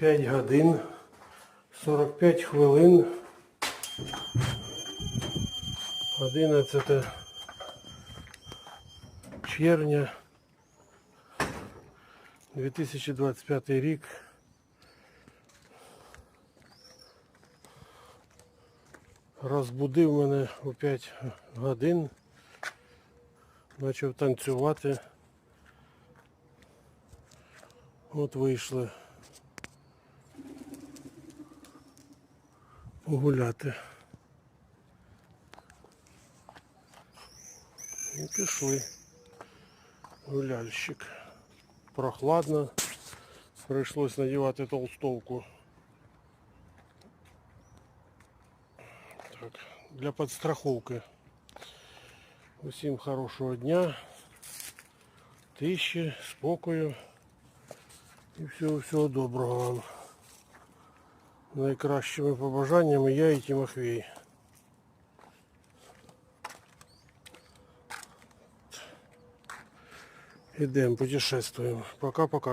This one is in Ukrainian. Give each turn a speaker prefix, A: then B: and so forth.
A: 5 годин 45 хвилин 11 червня 2025 рік. Розбудив мене о 5 годин. Почав танцювати. От вийшли погуляти. І пішли. Гуляльщик. Прохладно. Прийшлось надівати толстовку. Так, для підстраховки. Усім хорошого дня, тиші, спокою і всього, всього доброго вам. Найкращими побажаннями я і Тимофій. Ідемо, путешествуємо. Пока-пока.